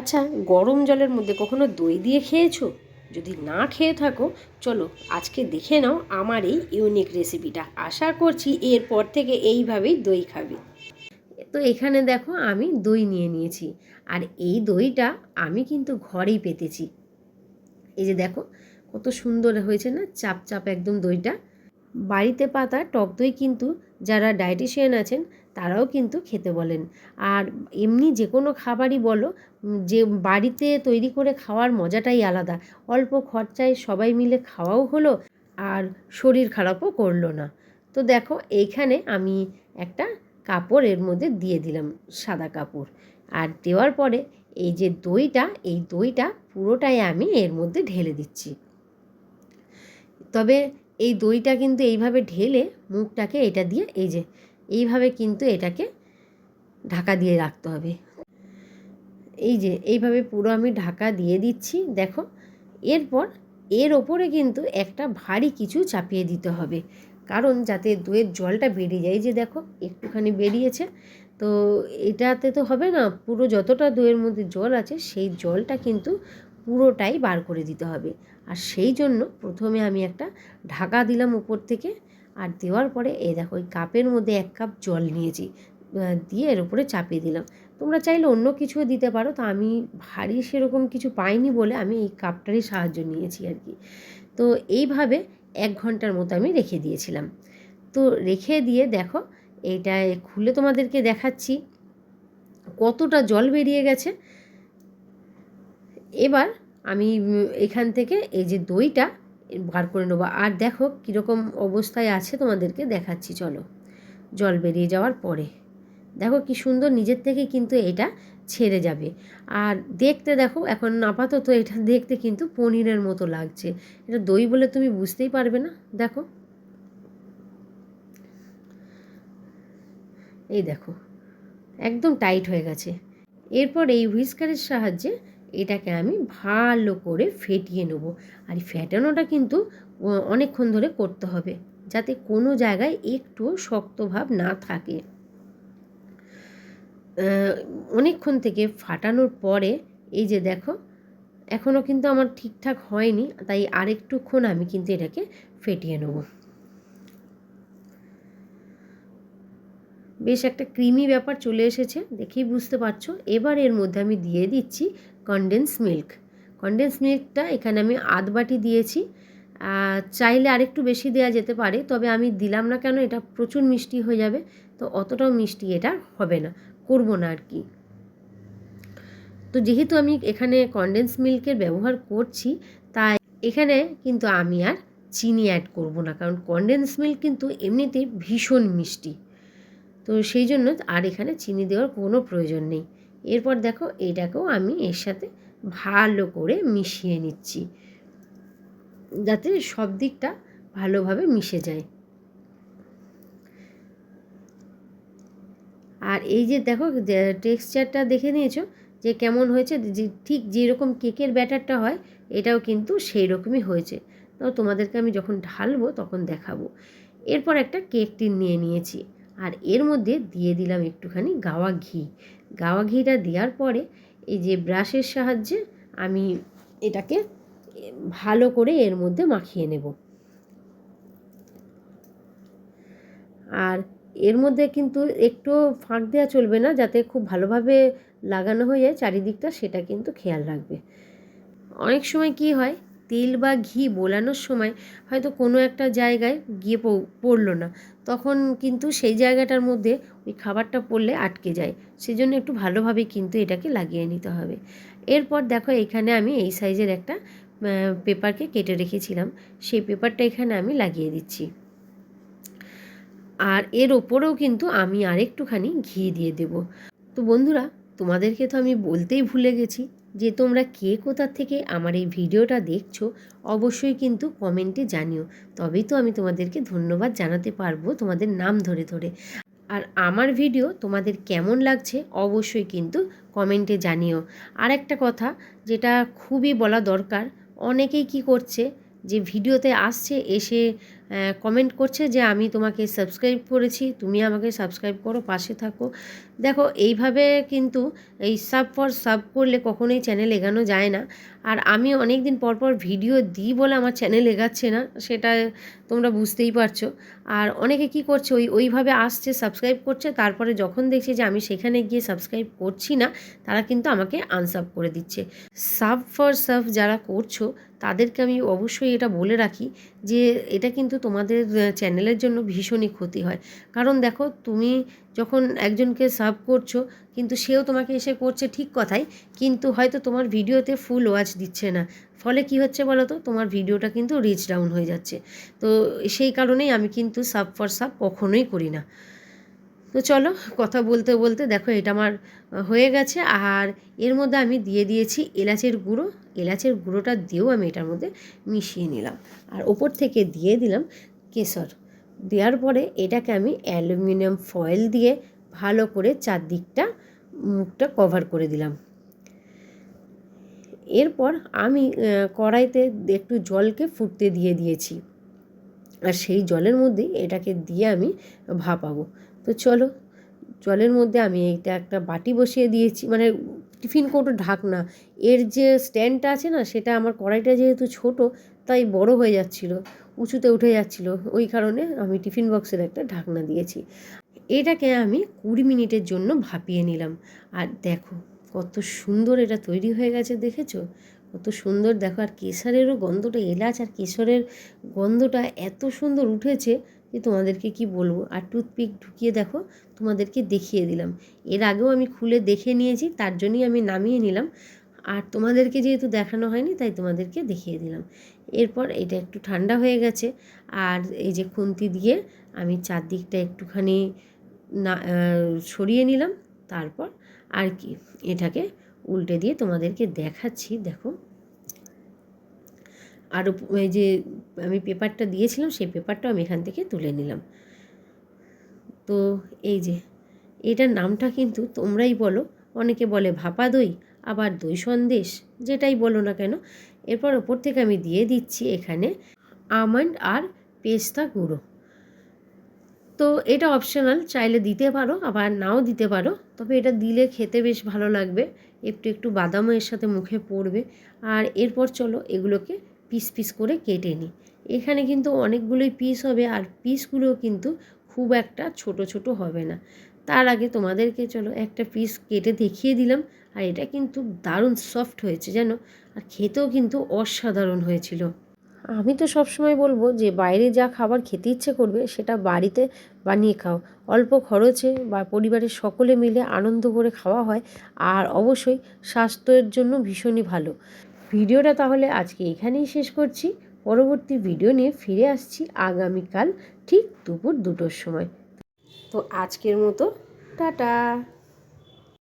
আচ্ছা গরম জলের মধ্যে কখনো দই দিয়ে খেয়েছো? যদি না খেয়ে থাকো, চলো আজকে দেখে নাও আমার এই ইউনিক রেসিপিটা আশা করছি এরপর থেকে এইভাবেই দই খাবে। তো এখানে দেখো আমি দই নিয়ে নিয়েছি। আর এই দইটা আমি কিন্তু ঘরেই পেতেছি। এই যে দেখো, কত সুন্দর হয়েছে না, চাপ চাপ একদম দইটা। বাড়িতে পাতা, টক দই কিন্তু যারা ডায়েটিশিয়ান আছেন তারাও কিন্তু খেতে বলেন। আর এমনি যে কোনো খাবারই বলো যে বাড়িতে তৈরি করে খাওয়ার মজাটাই আলাদা। অল্প খরচায় সবাই মিলে খাওয়াও হলো আর শরীর খারাপও করল না। তো দেখো, এইখানে আমি একটা কাপড় এর মধ্যে দিয়ে দিলাম, সাদা কাপড়। আর দেওয়ার পরে এই যে দইটা, এই দইটা পুরোটাই আমি এর মধ্যে ঢেলে দিচ্ছি। তবে এই দইটা কিন্তু এইভাবে ঢেলে মুখটাকে এটা দিয়ে এই যে এইভাবে কিন্তু এটাকে ঢাকা দিয়ে রাখতে হবে। এই যে, এইভাবে পুরো আমি ঢাকা দিয়ে দিচ্ছি, দেখো। এরপর এর ওপরে কিন্তু একটা ভারী কিছু চাপিয়ে দিতে হবে। কারণ যাতে দইয়ের জলটা বেরিয়ে যায় যে দেখো, একটুখানি বেরিয়েছে। তো এটাতে তো হবে না, পুরো যতটা দইয়ের মধ্যে জল আছে, সেই জলটা কিন্তু পুরোটাই বার করে দিতে হবে। আর সেই জন্য প্রথমে আমি একটা ঢাকা দিলাম উপর থেকে। আর দেওয়ার পরে এই দেখো, ওই কাপের মধ্যে এক কাপ জল নিয়েছি দিয়ে এর উপরে চাপিয়ে দিলাম। তোমরা চাইলে অন্য কিছুও দিতে পারো, তো আমি ভারী সেরকম কিছু পাইনি বলে আমি এই কাপটারই সাহায্য নিয়েছি আর কি। তো এইভাবে এক ঘণ্টার মতো আমি রেখে দিয়েছিলাম। তো রেখে দিয়ে দেখো এইটা খুলে তোমাদেরকে দেখাচ্ছি, কতটা জল বেরিয়ে গেছে। এবার আমি এখান থেকে এই যে দইটা বার করে নেব। আর দেখো কীরকম অবস্থায় আছে তোমাদেরকে দেখাচ্ছি, চলো। জল বেরিয়ে যাওয়ার পরে। দেখো কি সুন্দর নিজের থেকে কিন্তু এটা ছেড়ে যাবে। আর দেখতে দেখো, এখন আপাতত এটা দেখতে কিন্তু পনিরের মতো লাগছে। এটা দই বলে তুমি বুঝতেই পারবে না। দেখো। এই দেখো, একদম টাইট হয়ে গেছে। এরপর এই হুইস্কারের সাহায্যে এটাকে আমি ভালো করে ফেটিয়ে নেব। আর ফেটানোটা কিন্তু অনেকক্ষণ ধরে করতে হবে যাতে কোনো জায়গায় একটুও শক্ত ভাব না থাকে। অনেকক্ষণ থেকে ফাটানোর পরে এই যে দেখো এখনও কিন্তু আমার ঠিকঠাক হয়নি, তাই আরেকটুক্ষণ আমি কিন্তু এটাকে ফেটিয়ে নেব। বেশ একটা ক্রিমি ব্যাপার চলে এসেছে, দেখেই বুঝতে পারছ। এবার এর মধ্যে আমি দিয়ে দিচ্ছি কনডেন্স মিল্ক কনডেন্স মিল্কটা এখানে আমি আধ বাটি দিয়েছি। চাইলে আরেকটু বেশি দেওয়া যেতে পারে, তবে আমি দিলাম না কেন, এটা প্রচুর মিষ্টি হয়ে যাবে, তো অতটাও মিষ্টি এটা হবে না, করব না আর কি। তো যেহেতু আমি এখানে কনডেন্স মিল্কের ব্যবহার করছি, তাই এখানে কিন্তু আমি আর চিনি অ্যাড করব না, কারণ কনডেন্স মিল্ক কিন্তু এমনিতেই ভীষণ মিষ্টি। তো সেই জন্য আর এখানে চিনি দেওয়ার কোনো প্রয়োজন নেই। এরপর দেখো এটাকেও আমি এর সাথে ভালো করে মিশিয়ে নিচ্ছি। যাতে সব দিকটা ভালোভাবে মিশে যায়। আর এই যে দেখো টেক্সচারটা দেখে নিয়েছো, যে কেমন হয়েছে ঠিক যেরকম কেকের ব্যাটারটা হয়, এটাও কিন্তু সেই রকমই হয়েছে। তো তোমাদেরকে আমি যখন ঢালবো তখন দেখাবো। এরপর একটা কেক টিন নিয়ে নিয়েছি। আর এর মধ্যে দিয়ে দিলাম একটুখানি গাওয়া ঘি। গাওয়া ঘিটা দেওয়ার পরে এই যে ব্রাশের সাহায্যে আমি এটাকে ভালো করে এর মধ্যে মাখিয়ে নেব। আর এর মধ্যে কিন্তু একটু ফাঁক দেওয়া চলবে না, যাতে খুব ভালোভাবে লাগানো হয়ে যায়, চারিদিকটা সেটা কিন্তু খেয়াল রাখবে। অনেক সময় কি হয় তেল বা ঘি বোলানোর সময় হয়তো কোনো একটা জায়গায় গিয়ে পড়ল না। তখন কিন্তু সেই জায়গাটার মধ্যে ওই খাবারটা পড়লে আটকে যায়। সেজন্য একটু ভালোভাবে কিন্তু এটাকে লাগিয়ে নিতে হবে। এরপর দেখো এখানে আমি এই সাইজের একটা পেপারকে কেটে রেখেছিলাম। সেই পেপারটা এখানে আমি লাগিয়ে দিচ্ছি। আর এর ওপরেও কিন্তু আমি আরেকটুখানি ঘি দিয়ে দেব। তো বন্ধুরা, তোমাদেরকে তো আমি বলতেই ভুলে গেছি। যে তোমরা কে কোথা থেকে আমার এই ভিডিওটা দেখছ, অবশ্যই কিন্তু কমেন্টে জানিও। তবেই তো আমি তোমাদেরকে ধন্যবাদ জানাতে পারব তোমাদের নাম ধরে ধরে। আর আমার ভিডিও তোমাদের কেমন লাগছে, অবশ্যই কিন্তু কমেন্টে জানিও। আর একটা কথা যেটা খুবই বলা দরকার, অনেকেই কি করছে, যে ভিডিওতে আসছে, এসে কমেন্ট করছে যে, আমি তোমাকে সাবস্ক্রাইব করেছি, তুমি আমাকে সাবস্ক্রাইব করো, পাশে থাকো। দেখো, এইভাবে কিন্তু এই সাব ফর সাব করলে কখনোই চ্যানেল এগানো যায় না। আর আমি অনেক দিন পর পর ভিডিও দিই বলে আমার চ্যানেল এগাচ্ছে না, সেটা তোমরা বুঝতেই পারছ। আর অনেকে কি করছে, ওই, ওইভাবে আসছে সাবস্ক্রাইব করছে, তারপরে যখন দেখছে যে, আমি সেখানে গিয়ে সাবস্ক্রাইব করছি না, তারা কিন্তু আমাকে আনসাব করে দিচ্ছে। সাব ফর সাব যারা করছ, তাদেরকে আমি অবশ্যই এটা বলে রাখি যে, এটা কিন্তু তোমাদের চ্যানেলের জন্য ভীষণই ক্ষতি হয়। কারণ দেখো, তুমি যখন একজনকে সাব করছ, কিন্তু সেও তোমাকে এসে করছে ঠিক কথাই, কিন্তু হয়তো তোমার ভিডিওতে ফুল ওয়াচ দিচ্ছে না। ফলে কি হচ্ছে বলো তো তোমার ভিডিওটা কিন্তু রিচ ডাউন হয়ে যাচ্ছে। তো সেই কারণেই আমি কিন্তু সাব ফর সাব কখনোই করি না। তো চলো কথা বলতে বলতে দেখো এটা আমার হয়ে গেছে। আর এর মধ্যে আমি দিয়ে দিয়েছি এলাচের গুঁড়ো। এলাচের গুঁড়োটা দিয়েও আমি এটার মধ্যে মিশিয়ে নিলাম। আর ওপর থেকে দিয়ে দিলাম কেশর। দেওয়ার পরে এটাকে আমি অ্যালুমিনিয়াম ফয়েল দিয়ে ভালো করে চারদিকটা মুখটা কভার করে দিলাম। এরপর আমি কড়াইতে একটু জলকে ফুটতে দিয়ে দিয়েছি। আর সেই জলের মধ্যে এটাকে দিয়ে আমি ভাপাবো। তো চলো, জলের মধ্যে আমি এইটা একটা বাটি বসিয়ে দিয়েছি মানে টিফিন কৌটো ঢাকনা। এর যে স্ট্যান্ডটা আছে না, সেটা আমার কড়াইটা যেহেতু ছোট, তাই বড় হয়ে যাচ্ছিল, উঁচুতে উঠে যাচ্ছিল। ওই কারণে আমি টিফিন বক্সের একটা ঢাকনা দিয়েছি। এটাকে আমি কুড়ি মিনিটের জন্য ভাপিয়ে নিলাম। আর দেখো, কত সুন্দর এটা তৈরি হয়ে গেছে, দেখেছ? কত সুন্দর, দেখো আর কেশরেরও গন্ধটা, এলাচ আর কেশরের গন্ধটা এত সুন্দর উঠেছে। যে তোমাদেরকে কি বলব? আর টুথপিক ঢুকিয়ে দেখো, তোমাদেরকে দেখিয়ে দিলাম। এর আগেও আমি খুলে দেখে নিয়েছি, তার জন্যই আমি নামিয়ে নিলাম। আর তোমাদেরকে যেহেতু দেখানো হয়নি, তাই তোমাদেরকে দেখিয়ে দিলাম। এরপর এটা একটু ঠান্ডা হয়ে গেছে, আর এই যে খুন্তি দিয়ে আমি চারদিকটা একটুখানি না সরিয়ে নিলাম। তারপর আর কি, এটাকে উল্টে দিয়ে তোমাদেরকে দেখাচ্ছি, দেখো। আর এই যে আমি পেপারটা দিয়েছিলাম, সেই পেপারটা আমি এখান থেকে তুলে নিলাম। তো এই যে, এটার নামটা কিন্তু তোমরাই বলো। অনেকে বলে ভাপা দই, আবার দই সন্দেশ, যেটাই বলো না কেন। এরপর ওপর থেকে আমি দিয়ে দিচ্ছি এখানে আমন্ড আর পেস্তা গুঁড়ো। তো এটা অপশনাল, চাইলে দিতে পারো, আবার নাও দিতে পারো। তবে এটা দিলে খেতে বেশ ভালো লাগবে। একটু একটু বাদামও এর সাথে মুখে পড়বে। আর এরপর চলো এগুলোকে পিস পিস করে কেটে নিই। এখানে কিন্তু অনেকগুলোই পিস হবে আর পিসগুলো কিন্তু খুব একটা ছোট ছোট হবে না। তার আগে তোমাদেরকে চলো একটা পিস কেটে দেখিয়ে দিলাম আর এটা কিন্তু দারুণ সফট হয়েছে জানো? আর খেতেও কিন্তু অসাধারণ হয়েছিল। আমি তো সবসময় বলব যে বাইরে যা খাবার খেতে ইচ্ছে করবে সেটা বাড়িতে বানিয়ে খাও। অল্প খরচে বা পরিবারের সকলে মিলে আনন্দ করে খাওয়া হয় আর অবশ্যই স্বাস্থ্যের জন্য ভীষণই ভালো। ভিডিওটা তাহলে আজকে এখানেই শেষ করছি। পরবর্তী ভিডিও নিয়ে ফিরে আসছি আগামীকাল ঠিক দুপুর দুটোর সময়। তো আজকের মতো, টাটা!